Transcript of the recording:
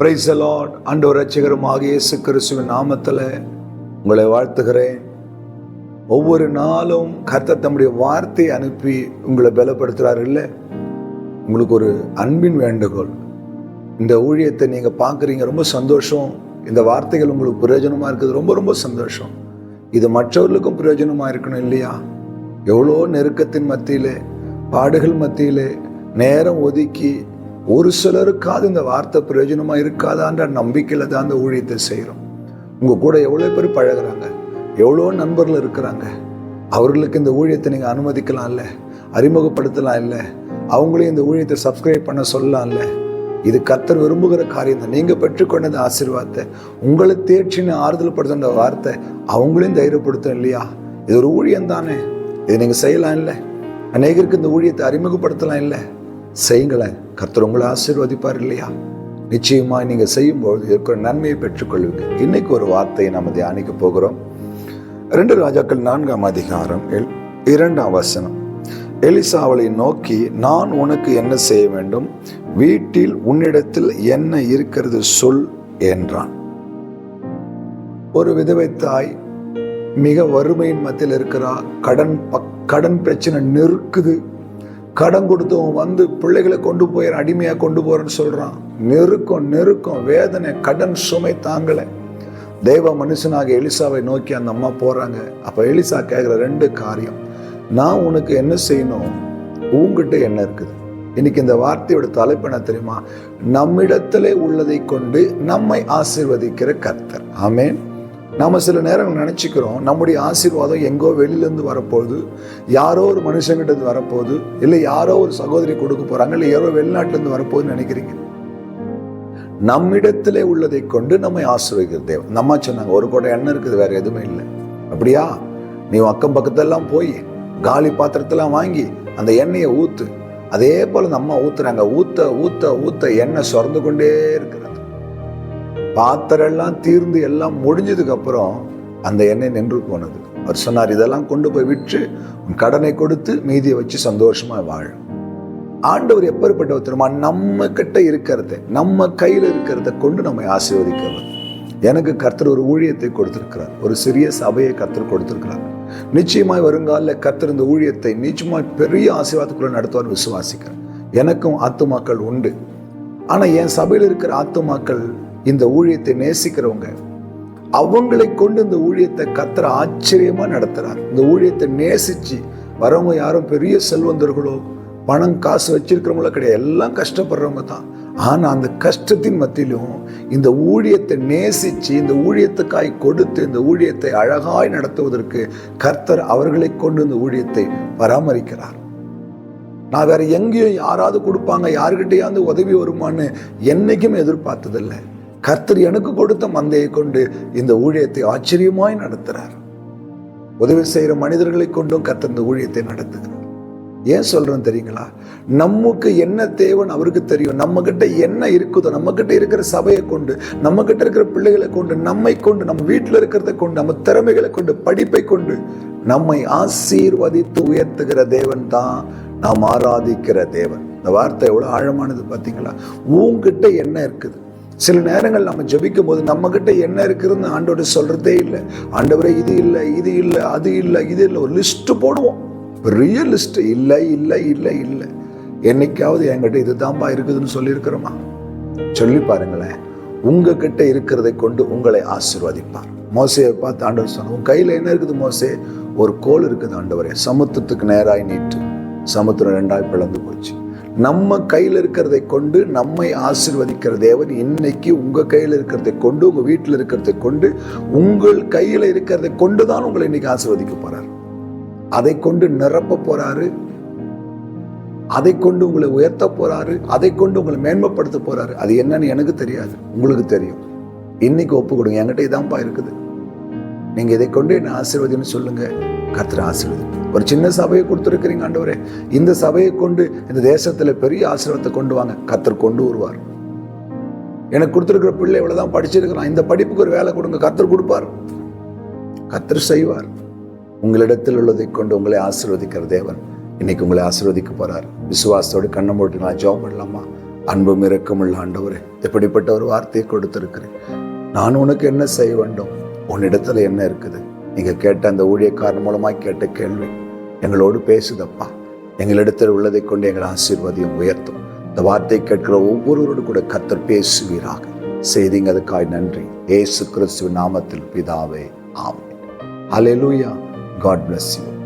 Price Lord ஆண்டவர் ரட்சகருமாக இயேசு கிறிஸ்துவின் நாமத்தில் உங்களை வாழ்த்துகிறேன். ஒவ்வொரு நாளும் கர்த்தர் தம்முடைய வார்த்தையை அனுப்பி உங்களை பலப்படுத்துகிறார் இல்லை? உங்களுக்கு ஒரு அன்பின் வேண்டுகோள். இந்த ஊழியத்தை நீங்கள் பார்க்குறீங்க ரொம்ப சந்தோஷம். இந்த வார்த்தைகள் உங்களுக்கு பிரயோஜனமாக இருக்குது ரொம்ப ரொம்ப சந்தோஷம். இது மற்றவர்களுக்கும் பிரயோஜனமாக இருக்கணும் இல்லையா? எவ்வளோ நெருக்கத்தின் மத்தியிலே பாடுகள் மத்தியிலே நேரம் ஒதுக்கி ஒரு சிலருக்காவது இந்த வார்த்தை பிரயோஜனமாக இருக்காதான்ற நம்பிக்கையில் தான் அந்த ஊழியத்தை செய்கிறோம் உங்கள் கூட எவ்வளோ பேர் பழகுறாங்க? எவ்வளோ நண்பர்கள் இருக்கிறாங்க? அவர்களுக்கு இந்த ஊழியத்தை நீங்கள் அனுமதிக்கலாம்ல அறிமுகப்படுத்தலாம் இல்லை? அவங்களையும் இந்த ஊழியத்தை சப்ஸ்கிரைப் பண்ண சொல்லலாம்ல இது கத்தர் விரும்புகிற காரியம் தான் நீங்கள் பெற்றுக்கொண்ட இந்த ஆசீர்வாதத்தை உங்களை தேர்ச்சின்னு ஆறுதல் படுத்துன்ற வார்த்தை அவங்களையும் தைரியப்படுத்தும் இல்லையா? இது ஒரு ஊழியம் தானே இது நீங்கள் செய்யலாம் இல்லை? அநேகருக்கு இந்த ஊழியத்தை அறிமுகப்படுத்தலாம் இல்லை? செய்யுங்களேன் கர்த்தர் உங்களை ஆசீர்வதிப்பார் இல்லையா? நிச்சயமாக நீங்கள் செய்யும்போது இருக்கிற நன்மையை பெற்றுக்கொள்வீங்க. இன்னைக்கு ஒரு வார்த்தையை நம்ம தியானிக்க போகிறோம். ரெண்டு ராஜாக்கள் நான்காம் அதிகாரம் எல்- இரண்டாம் வசனம். எலிசாவளை நோக்கி நான் உனக்கு என்ன செய்ய வேண்டும்? வீட்டில் உன்னிடத்தில் என்ன இருக்கிறது சொல் என்றான். ஒரு விதவை தாய் மிக வறுமையின் மத்தியில் இருக்கிறா. கடன் பக்- கடன் பிரச்சனை நெருக்குது. கடன் கொடுத்தவன் வந்து பிள்ளைகளை கொண்டு போயிடற அடிமையாக கொண்டு போறேன்னு சொல்கிறான் நெருக்கம் நெருக்கம் வேதனை கடன் சுமை தாங்கலை. தெய்வ மனுஷனாக எலிசாவை நோக்கி அந்த அம்மா போகிறாங்க அப்போ எலிசா கேட்குற ரெண்டு காரியம். நான் உனக்கு என்ன செய்யணும்? உங்ககிட்ட என்ன இருக்குது? இன்னைக்கு இந்த வார்த்தையோட தலைப்பு என்ன தெரியுமா? நம்மிடத்திலே உள்ளதை கொண்டு நம்மை ஆசீர்வதிக்கிற கர்த்தர். ஆமேன். நாம் சில நேரங்கள் நினச்சிக்கிறோம் நம்முடைய ஆசீர்வாதம் எங்கோ வெளியிலேருந்து வரப்போகுது. யாரோ ஒரு மனுஷங்கிட்டருந்து வரப்போகுது. இல்லை யாரோ ஒரு சகோதரி கொடுக்க போகிறாங்க இல்லை யாரோ வெளிநாட்டிலேருந்து வரப்போகுதுன்னு நினைக்கிறீங்க. நம்மிடத்திலே உள்ளதை கொண்டு நம்மை ஆசீர்வதிக்கிற தேவன். நம்ம சொன்னாங்க ஒரு கூட எண்ணெய் இருக்குது வேற எதுவுமே இல்லை. அப்படியா? நீ அக்கம் பக்கத்தெல்லாம் போய் காலி பாத்திரத்தெல்லாம் வாங்கி அந்த எண்ணெயை ஊற்று அதே போல் நம்ம ஊற்றுறாங்க ஊற்ற ஊற்ற ஊற்ற எண்ணெய் சுரந்து கொண்டே இருக்கிறாங்க பாத்திரம் எல்லாம் தீர்ந்து எல்லாம் முடிஞ்சதுக்கு அப்புறம் அந்த எண்ணெய் நின்று போனது. அவர் சொன்னார் இதெல்லாம் கொண்டு போய் விற்று உன் கடனை கொடுத்து மீதியை வச்சு சந்தோஷமா வாழ். ஆண்டவர் எப்பேற்பட்டவர் தெரியுமா நம்ம கிட்ட இருக்கிறத நம்ம கையில் இருக்கிறத கொண்டு நம்மை ஆசீர்வதிக்கிறவர். எனக்கு கர்த்தர் ஒரு ஊழியத்தை கொடுத்திருக்கிறார். ஒரு சிறிய சபையை கர்த்தர் கொடுத்திருக்கிறார். நிச்சயமாய் வருங்காலில் கர்த்தர் இந்த ஊழியத்தை நிச்சயமாய் பெரிய ஆசீர்வாதத்துக்குள்ள நடத்துவார் விசுவாசிக்கிறேன். எனக்கும் ஆத்துமாக்கள் உண்டு. ஆனால் என் சபையில் இருக்கிற ஆத்துமாக்கள் இந்த ஊழியத்தை நேசிக்கிறவங்க அவங்களை கொண்டு இந்த ஊழியத்தை கத்துற ஆச்சரியமா நடத்துறார். இந்த ஊழியத்தை நேசிச்சு வரவங்க யாரும் பெரிய செல்வந்தர்களோ பணம் காசு வச்சிருக்கிறவங்களோ கிடையாது. எல்லாம் கஷ்டப்படுறவங்க தான். ஆனால் அந்த கஷ்டத்தின் மத்தியிலும் இந்த ஊழியத்தை நேசித்து இந்த ஊழியத்துக்காய் கொடுத்து இந்த ஊழியத்தை அழகாய் நடத்துவதற்கு கர்த்தர் அவர்களை கொண்டு இந்த ஊழியத்தை பராமரிக்கிறார். நான் வேற எங்கேயும் யாராவது கொடுப்பாங்க யாருக்கிட்டையாவது உதவி வருமான்னு என்னைக்கும் எதிர்பார்த்ததில்லை. கர்த்தர் எனக்கு கொடுத்த மந்தையை கொண்டு இந்த ஊழியத்தை ஆச்சரியமாய் நடத்துகிறார் உதவி செய்கிற மனிதர்களை கொண்டும் கர்த்தர் இந்த ஊழியத்தை நடத்துகிறார். ஏன் சொல்றேன் தெரியுங்களா? நமக்கு என்ன தேவன் அவருக்கு தெரியும்? நம்ம கிட்ட என்ன இருக்குதோ நம்ம கிட்ட இருக்கிற சபையை கொண்டு நம்ம கிட்ட இருக்கிற பிள்ளைகளை கொண்டு நம்மை கொண்டு நம்ம வீட்டில் இருக்கிறத கொண்டு நம்ம திறமைகளை கொண்டு படிப்பை கொண்டு நம்மை ஆசீர்வதித்து உயர்த்துகிற தேவன் தான் நாம் ஆராதிக்கிற தேவன். இந்த வார்த்தை எவ்வளோ ஆழமானது பார்த்தீங்களா? உங்ககிட்ட என்ன இருக்குது? சில நேரங்கள் நம்ம ஜபிக்கும் போது நம்ம கிட்ட என்ன இருக்குதுன்னு ஆண்டோட சொல்றதே இல்லை. ஆண்டவரே இது இல்லை இது இல்லை அது இல்லை இது இல்லை. ஒரு லிஸ்ட் போடுவோம். பெரிய லிஸ்ட் இல்லை இல்லை இல்லை இல்லை. என்னைக்காவது என்கிட்ட இதுதான்ப்பா இருக்குதுன்னு சொல்லியிருக்கிறோமா? சொல்லி பாருங்களேன். உங்ககிட்ட இருக்கிறதை கொண்டு உங்களை ஆசிர்வதிப்பார். மோசையை பார்த்து ஆண்டவர் சொன்ன உன் கையில் என்ன இருக்குது மோசே? ஒரு கோல் இருக்குது ஆண்டவரே. சமுத்திரத்துக்கு நேராய் நீட்டு. சமுத்திரம் ரெண்டாய் பிளந்து போச்சு. நம்ம கையில் இருக்கிறதை கொண்டு நம்மை ஆசீர்வதிக்கிற தேவன் இன்னைக்கு உங்கள் கையில் இருக்கிறதை கொண்டு உங்கள் வீட்டில் இருக்கிறதை கொண்டு உங்கள் கையில் இருக்கிறதை கொண்டு தான் உங்களை இன்னைக்கு ஆசிர்வதிக்க போகிறார் அதை கொண்டு நிரப்ப போகிறாரு அதை கொண்டு உங்களை உயர்த்த போகிறாரு அதை கொண்டு உங்களை மேன்மைப்படுத்த போகிறாரு அது என்னன்னு எனக்கு தெரியாது. உங்களுக்கு தெரியும். இன்னைக்கு ஒப்பு கொடுங்க. என்கிட்ட இதான்ப்பா இருக்குது. நீங்கள் இதை கொண்டு என்னை ஆசீர்வதின்னு சொல்லுங்கள் கர்த்தர் ஆசீர்வதி ஒரு சின்ன சபையை கொடுத்துருக்கிறீங்க ஆண்டவரே. இந்த சபையை கொண்டு இந்த தேசத்துல பெரிய ஆசீர்வாதத்தை கொண்டு வாங்க. கத்தர் கொண்டு வருவார். எனக்கு கொடுத்துருக்கிற பிள்ளை இவ்வளவுதான் படிச்சிருக்கிறான். இந்த படிப்புக்கு ஒரு வேலை கொடுங்க. கத்தர் கொடுப்பார். கத்தர் செய்வார். உங்களிடத்தில் உள்ளதை கொண்டு உங்களை ஆசீர்வதிக்கிற தேவன் இன்னைக்கு உங்களை ஆசீர்வதிக்க போறார். விசுவாசத்தோடு கண்ணை மூட்டு நான் ஜெபம் பண்ணலாமா? அன்பும் இரக்கமுள்ள ஆண்டவரே எப்படிப்பட்ட ஒரு வார்த்தையை கொடுத்துருக்கிறேன். நான் உனக்கு என்ன செய்ய வேண்டும்? உன்னிடத்துல என்ன இருக்குது? நீங்கள் கேட்ட அந்த ஊழியக்காரன் மூலமாக கேட்ட கேள்வி எங்களோடு பேசுதப்பா. எங்களிடத்தில் உள்ளதை கொண்டு எங்கள் ஆசீர்வதியும் உயர்த்தும். இந்த வார்த்தை கேட்கிற ஒவ்வொருவரோடு கூட கத்தர் பேசுவீராக. செய்திங்க அதுக்காய் நன்றி. ஏசு கிறிஸ்துவ நாமத்தில் பிதாவே ஆமென். லூயா காட் பிளஸ் யூ